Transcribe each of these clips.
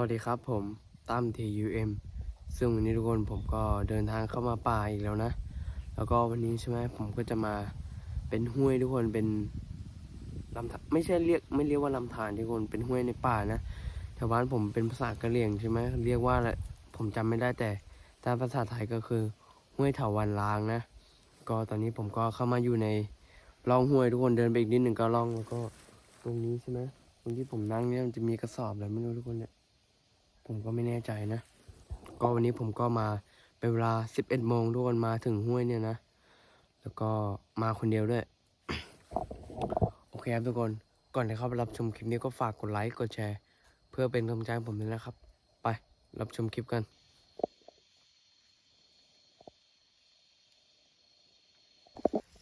วัสดีครับผมตั้ม TUM ซึ่งวันนี้ทุกคนผมก็เดินทางเข้ามาป่าอีกแล้วนะ แล้วก็วันนี้ใช่ไหมผมก็จะมาเป็นห้วยทุกคนเป็นลำธารไม่ใช่เรียกไม่เรียกว่าลำธารทุกคนเป็นห้วยในป่านะแถวบ้านผมเป็นภาษากะเหรี่ยงใช่ไหมเรียกว่าอะไรผมจำไม่ได้แต่ตามภาษาไทยก็คือห้วยเถาวันลางนะ ก็ตอนนี้ผมก็เข้ามาอยู่ในร่องห้วยทุกคนเดินไปอีกนิดหนึ่งก็ร่องแล้วก็ตรงนี้ใช่ไหมตรงที่ผมนั่งเนี่ยมันจะมีกระสอบอะไรไม่รู้ทุกคนเนี่ย ผมก็ไม่แน่ใจนะ ก็วันนี้ผมก็มาเป็นเวลา 11โมงทุกคนมาถึงห้วยเนี่ยนะ แล้วก็มาคนเดียวด้วย โอเคครับทุกคน ก่อนที่เข้าไปรับชมคลิปนี้ก็ฝากกดไลค์ กดแชร์ เพื่อเป็นกำลังใจให้ผมด้วยนะครับ ไปรับชมคลิปกัน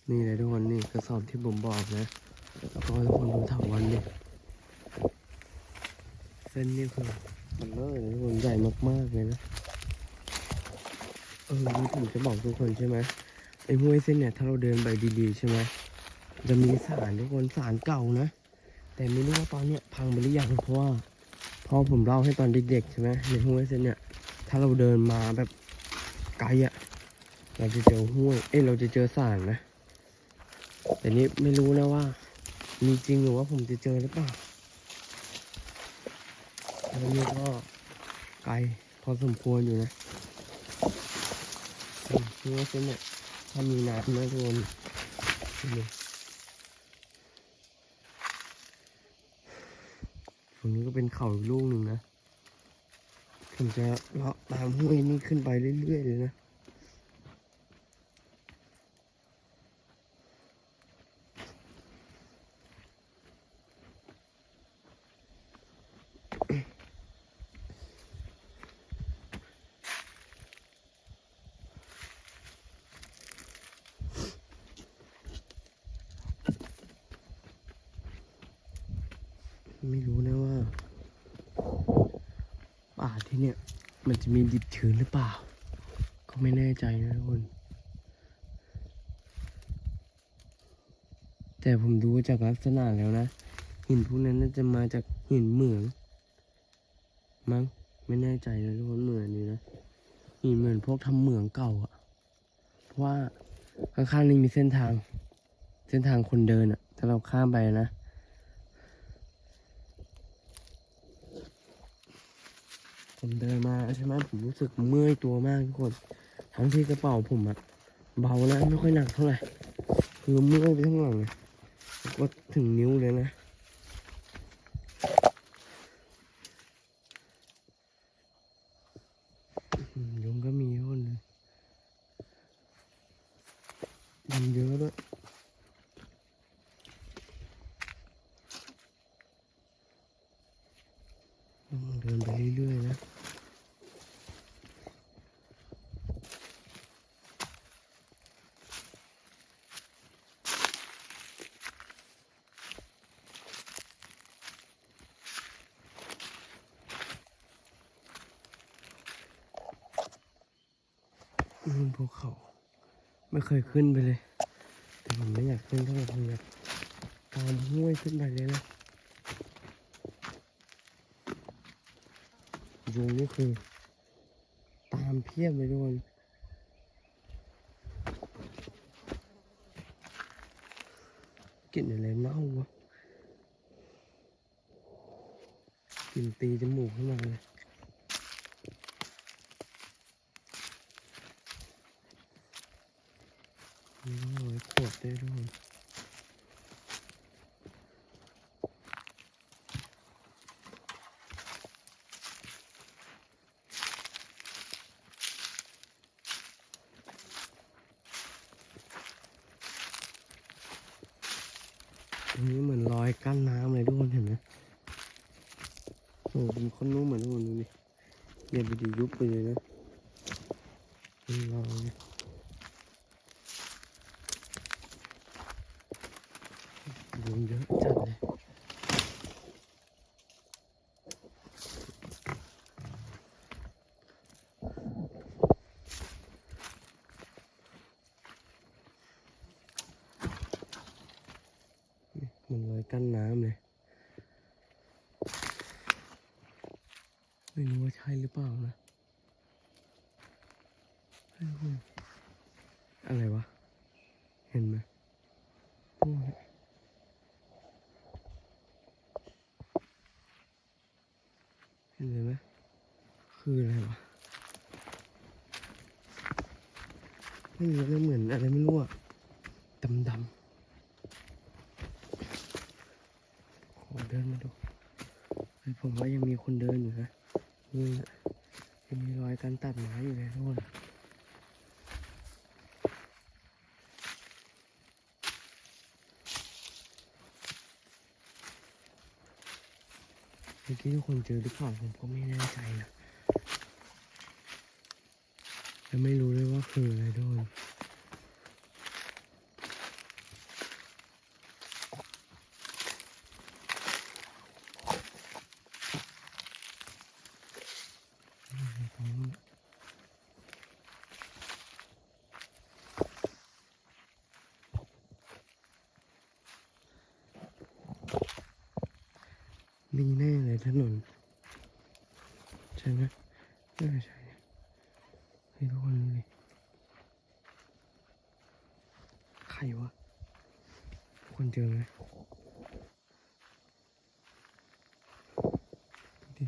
นี่เลยทุกคนนี่กระสอบที่ผมบอกนะแล้วก็ทุกคนดูถาวันนี่ยเส้นนี่คือ มันเลอะเลยทุกคนใหญ่มากๆเลยนะเออผมจะบอกทุกคนใช่ไหมไอ้ห้วยเส้นเนี่ยถ้าเราเดินไปดีๆใช่ไหมจะมีสารทุกคนสารเก่านะ แต่ไม่รู้ว่าตอนเนี้ยพังไปหรือยังเพราะว่าพอผมเล่าให้ตอนเด็กๆใช่ไหมในห้วยเส้นเนี่ย ถ้าเราเดินมาแบบไกลอะเราจะเจอห้วย เอ้ยเราจะเจอสารนะ แต่นี่ไม่รู้นะว่า มีจริงหรือว่าผมจะเจอหรือเปล่า แล้วนี่ก็ไกลพอสมควรอยู่นะอืมนี่ว่าเส้นเนี่ยถ้ามีน้ำนะทุกคนฝั่งนี้ก็เป็นเขาอีกลูกหนึ่งนะผมจะเลาะตามห้วยนี่ขึ้นไปเรื่อยๆเลยนะ ไม่รู้นะว่าป่าที่เนี่ย มันจะมีดิบชื้นหรือเปล่า ก็ไม่แน่ใจนะทุกคน แต่ผมดูจากลักษณะแล้วนะ หินพวกนั้นน่าจะมาจากหินเหมือง มั้งไม่แน่ใจเลยทุกคนเหมือนนี่นะหินเหมือนพวกทำเหมืองเก่าอะเพราะว่าข้างๆนี่มีเส้นทาง เส้นทางคนเดินอะถ้าเราข้ามไปนะ ผมเดินมาใช่ไหมผมรู้สึกเมื่อยตัวมากทุกคน ทั้งที่กระเป๋าผมอะเบาแล้วไม่ค่อยหนักเท่าไหร่คือเมื่อยไปทั้งหลังเลยก็ถึงนิ้วเลยนะ อืมยุงก็มีทุกคนเลยยุงเยอะด้วยต้องเดินไปเรื่อยๆนะ นู่นภูเขา ไม่เคยขึ้นไปเลย แต่ผมไม่อยากขึ้นเท่าไหร่ผมอยากตามห้วยขึ้นไปเลยนะยุงนี่คือ ตามเพียบเลยทุกคนกลิ่นอะไรเน่าวะกลิ่นตีจมูกขึ้นมาเลย มี น้องไว้ขวดได้ด้วยตรงนี้เหมือนรอยกั้นน้ำเลยทุกคนเห็นไหมโอ้โหผมคนนู้นเหมือนทุกคนดูดิเย็นไปดียุบไปเลยนะเป็นรอย ยุงเยอะจัดเลยมันรอยกั้นน้ำเลย ไม่รู้ว่าใช่หรือเปล่านะอะไรวะ เห็นไหมโอ้ยเห็นเลยไหมคืออะไรวะ ไม่รู้นะเหมือนอะไรไม่รู้อะดำดำขอเดินมาดูเฮ้ผมว่ายังมีคนเดินอยู่นะนี่นะยังมีรอยการตัดไม้อยู่เลยทุกคนเมื่อกี้ทุกคนเจอหรือเปล่าผมก็ไม่แน่ใจนะและ ไม่รู้เลยว่าคืออะไรด้วย มีแน่เลยถนน ใช่ไหมใช่ให้ทุกคนดูดิใครวะทุกคนเจอไหมดูดิ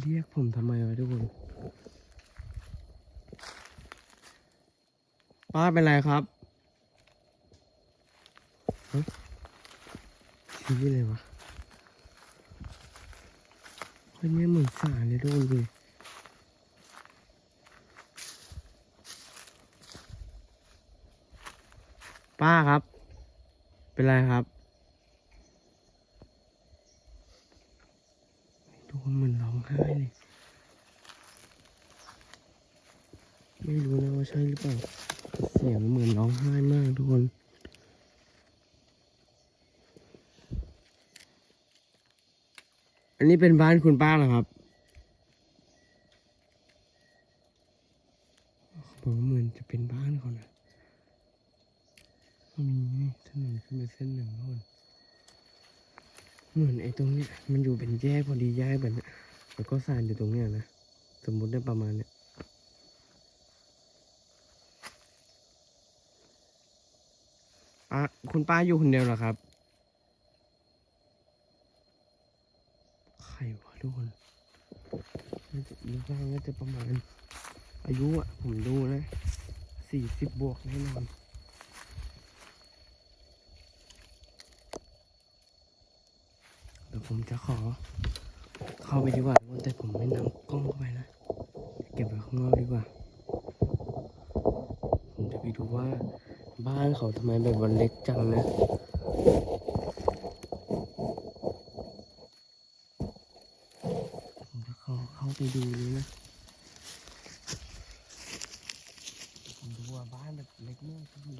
เรียกผมทำไมวะทุกคนป้าเป็นไรครับชี้เลยวะเฮ้ยไม่เหมือนสารเลยทุกคนดูดิป้าครับ เป็นไรครับทุกคนเหมือนร้องไห้เลย ไม่รู้นะว่า ใช่หรือเปล่าเสียงเหมือนร้องไห้มากทุกคนอันนี้เป็นบ้านคุณป้าเหรอครับเขาบอกว่าเหมือนจะเป็นบ้านเขานะก็มีนี่ถนนขึ้นไปเส้นหนึ่งทุกคนเหมือนไอ้ตรงเนี้ยมันอยู่เป็นแยกพอดีแยกแบบนี้แล้วก็สานอยู่ตรงเนี้ยนะ สมมุติได้ประมาณเนี้ย ป้าคุณป้าอยู่คนเดียวเหรอครับ ใครวะทุกคนน่าจะดูว่าน่าจะประมาณ อายุอะผมดูนะสี่สิบบวกแน่นอนเดี๋ยวผมจะขอ เข้าไปดีกว่าแต่ผมไม่นำกล้องเข้าไปนะ เก็บไว้ข้างนอกดีกว่า ผมจะไปดูว่า บ้านเขาทำไมแบบวันเล็กจังนะผมจะเข้าเข้าไปดูเลยนะผมดูว่าบ้านแบบเล็กมากทุกคน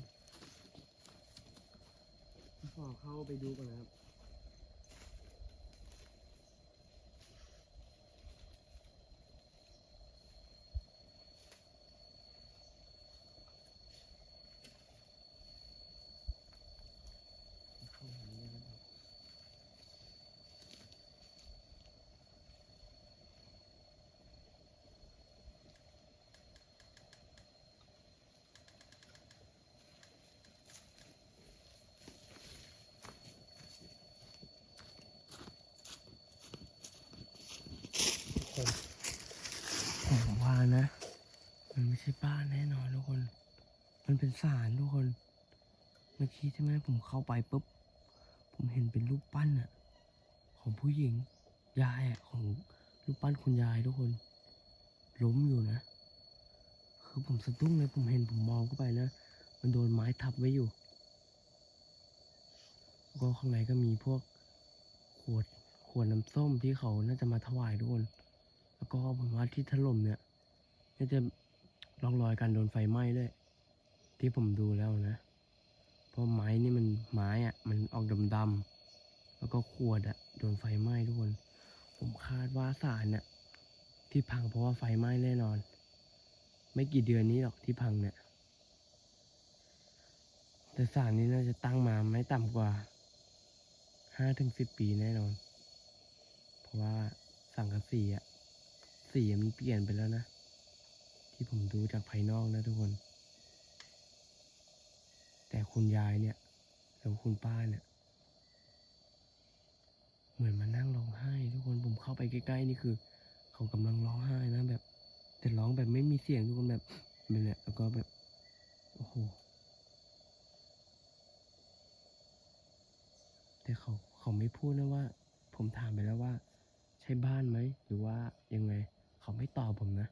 ผมขอเข้าไปดูก่อนนะครับ เข้าไปเลยนะครับผมว่านะ มันไม่ใช่บ้านแน่นอนทุกคน มันเป็นศาลทุกคน เมื่อกี้ใช่ไหมผมเข้าไปปุ๊บ ผมเห็นเป็นรูปปั้นอะของผู้หญิง ยายอะของรูปปั้นคุณยายทุกคน ล้มอยู่นะ คือผมสะดุ้งเลยผมเห็นผมมองเข้าไปนะ มันโดนไม้ทับไว้อยู่แล้วก็ข้างในก็มีพวกขวดขวดน้ำส้มที่เขาน่าจะมาถวายทุกคน แล้วก็ผมว่าที่ถล่มเนี่ยน่าจะร่องรอยการโดนไฟไหม้ด้วย ที่ผมดูแล้วนะ เพราะไม้นี่มันไม้อะมันออกดำๆแล้วก็ขวดอะโดนไฟไหม้ทุกคน ผมคาดว่าสารน่ะที่พังเพราะว่าไฟไหม้แน่นอน ไม่กี่เดือนนี้หรอกที่พังเนี่ย แต่สารนี้น่าจะตั้งมาไม่ต่ำกว่าห้าถึงสิบปีแน่นอน เพราะว่าสังกะสีอะสีมันเปลี่ยนไปแล้วนะ ที่ผมดูจากภายนอกนะทุกคน แต่คุณยายเนี่ยแล้วคุณป้าเนี่ย เหมือนมานั่งร้องไห้ ทุกคนผมเข้าไปใกล้ๆนี่คือ เขากำลังร้องไห้นะแบบ แต่ร้องแบบไม่มีเสียงทุกคนแบบแบบเนี้ยแล้วก็แบบโอ้โหแต่เขาเขาไม่พูดนะว่า ผมถามไปแล้วว่า ใช่บ้านไหมหรือว่ายังไง เขาไม่ตอบผมนะ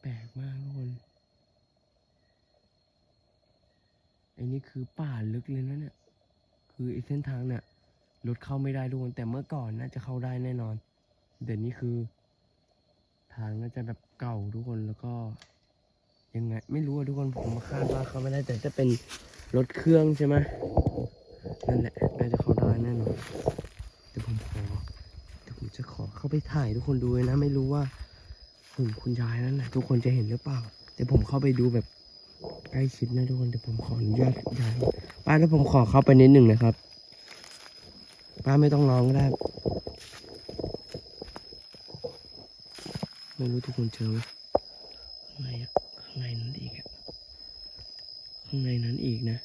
แปลกมากทุกคน ไอ้นี่คือป่าลึกเลยนะเนี่ย คือไอ้เส้นทางเนี่ยรถเข้าไม่ได้ทุกคนแต่เมื่อก่อนน่าจะเข้าได้แน่นอน เดี๋ยวนี้คือ ทางน่าจะแบบเก่าทุกคนแล้วก็ ยังไง ไม่รู้อะทุกคนผมคาดว่าเข้าไม่ได้แต่จะเป็นรถเครื่องใช่ไหมนั่นแหละน่าจะเข้าได้แน่นอนเดี๋ยวผมขอเดี๋ยวผมจะขอเข้าไปถ่ายทุกคนดูเลยนะ ไม่รู้ว่าหุ่นคุณยายนั่นแหละทุกคนจะเห็นหรือเปล่าเดี๋ยวผมเข้าไปดูแบบ ใกล้ชิดนะทุกคนเดี๋ยวผมขออนุญาตยายป้าแล้วผมขอเข้าไปนิดหนึ่งนะครับ ป้าไม่ต้องร้องก็ได้ ไม่รู้ทุกคนเจอไหมข้างในอะข้างในนั้นอีกอะข้างในนั้นอีกนะ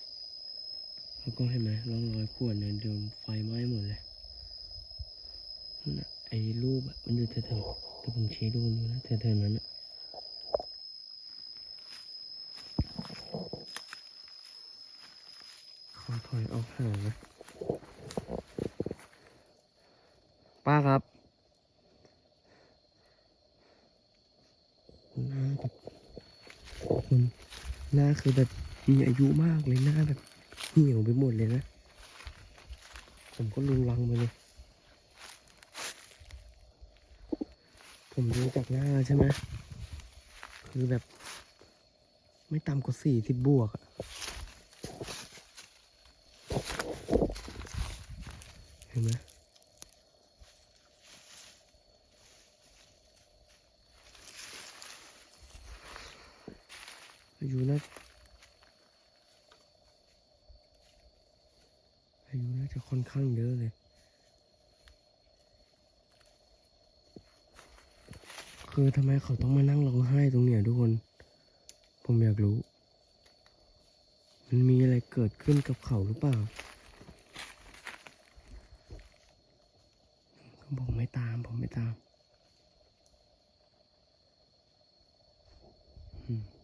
แล้วก็เห็นไหมร่องรอยขวดเนี่ยโดนไฟไหม้หมดเลยนั่นน่ะไอ้รูปอะมันอยู่แถวๆเดี๋ยวผมชี้ดูดูนะแถวๆนั้นอะขอถอยออกห่างนะ ป้าครับหน้าแบบคนหน้าคือแบบมีอายุมากเลยหน้าแบบเหี่ยวไปหมดเลยนะ ผมก็ลุงลังไปเลย ผมดูจากหน้าใช่ไหมคือแบบ ไม่ต่ำกว่าสี่สิบบวกอะ เห็นไหมอายุน่าอายุน่าจะค่อนข้างเยอะเลย คือทำไมเขาต้องมานั่งร้องไห้ตรงเนี้ยทุกคน ผมอยากรู้ มันมีอะไรเกิดขึ้นกับเขาหรือเปล่าบอกไม่ตาม ผมไม่ ตาม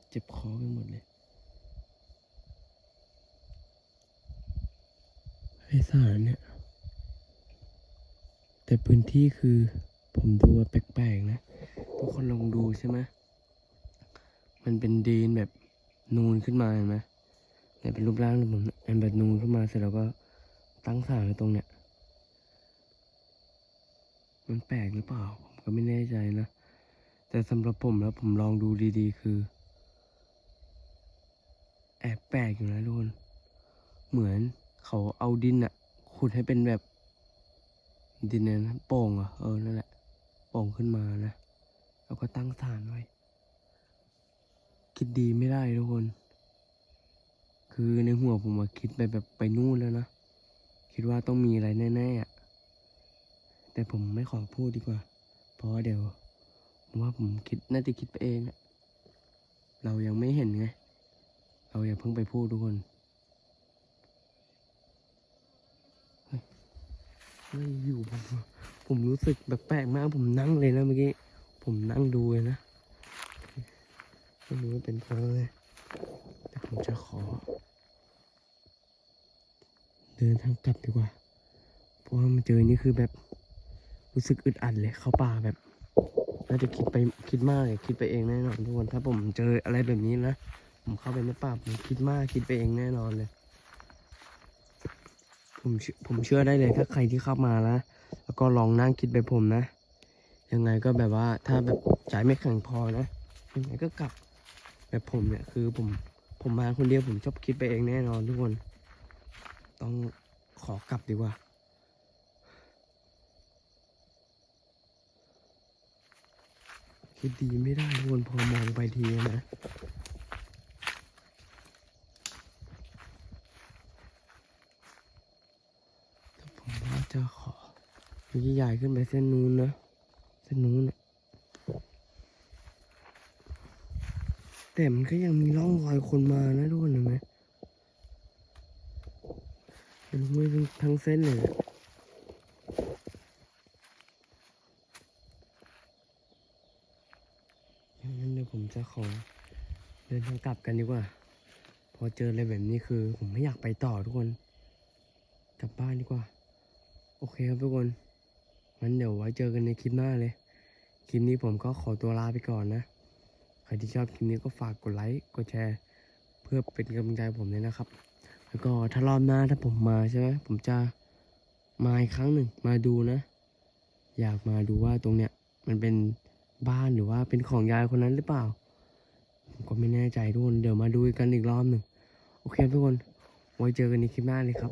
เจ็บคอไปหมดเลยไอสารเนี่ย แต่พื้นที่คือผมดูแปลกๆนะ ทุกคนลองดูใช่ไหมมันเป็นดีนแบบนูนขึ้นมาเห็นไหมเนี่ยเป็นรูปร่างแบบผมเป็นแบบนูนขึ้นมาเสร็จแล้วก็ตั้งสารไว้ตรงเนี้ย มันแปลกหรือเปล่า ผมก็ไม่แน่ใจนะ แต่สำหรับผมแล้วผมลองดูดี ๆ คือ แอบแปลกอยู่นะทุกคนเหมือนเขาเอาดินอะขุดให้เป็นแบบ ดินเนี่ยนะโป่งอะเออนั่นแหละโป่งขึ้นมานะ แล้วก็ตั้งฐานไว้ คิดดีไม่ได้ทุกคน คือในหัวผมอะคิดไปแบบไปนู่นแล้วนะ คิดว่าต้องมีอะไรแน่ๆอะ แต่ผมไม่ขอพูดดีกว่า เพราะว่าเดี๋ยวผมว่าผมคิดน่าจะคิดไปเองอะเรายังไม่เห็นไง เราอย่าเพิ่งไปพูดทุกคนเฮ้ยเฮ้ยอยู่ผมผมรู้สึกแปลกมาก ผมนั่งเลยนะเมื่อกี้ ผมนั่งดูเลยนะไม่รู้ว่าเป็นเพราะอะไรแต่ผมจะขอ เดินทางกลับดีกว่า เพราะว่ามาเจอนี่คือแบบ รู้สึกอึดอัดเลยเข้าป่าแบบ น่าจะคิดไปคิดมากเลยคิดไปเองแน่นอนทุกคนถ้าผมเจออะไรแบบนี้นะผมเข้าไปในป่าผมคิดมากคิดไปเองแน่นอนเลย ผมผมเชื่อได้เลยถ้าใครที่เข้ามาแล้วแล้วก็ลองนั่งคิดไปผมนะ ยังไงก็แบบว่าถ้าแบบใจไม่แข็งพอนะยังไงก็กลับแบบผมเนี่ยคือผมผมมาคนเดียวผมชอบคิดไปเองแน่นอนทุกคน ต้องขอกลับดีกว่า คิดดีไม่ได้ทุกคนพอมองไปทีนะแต่ผมว่าจะขอพี่ใหญ่ขึ้นไปเส้นนู้นนะ เส้นนู้นน่ะแต่มันก็ยังมีร่องรอยคนมานะทุกคนเห็นไหมเป็นทั้งเส้นเลยอะอย่างนั้น เดี๋ยวผมจะขอเดินทางกลับกันดีกว่า พอเจออะไรแบบนี้คือ ผมไม่อยากไปต่อทุกคน กลับบ้านดีกว่า โอเคครับทุกคนงั้นเดี๋ยวไว้เจอกันในคลิปหน้าเลย คลิปนี้ผมก็ขอตัวลาไปก่อนนะ ใครที่ชอบคลิปนี้ก็ฝากกดไลค์กดแชร์ เพื่อเป็นกำลังใจผมเลยนะครับ แล้วก็ถ้ารอบหน้าถ้าผมมาใช่ไหมผมจะมาอีกครั้งหนึ่งมาดูนะ อยากมาดูว่าตรงเนี้ยมันเป็น บ้านหรือว่าเป็นของยายคนนั้นหรือเปล่า ผมก็ไม่แน่ใจทุกคน เดี๋ยวมาดูกันอีกรอบหนึ่ง โอเคทุกคน ไว้เจอกันในคลิปหน้าเลยครับ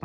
ไป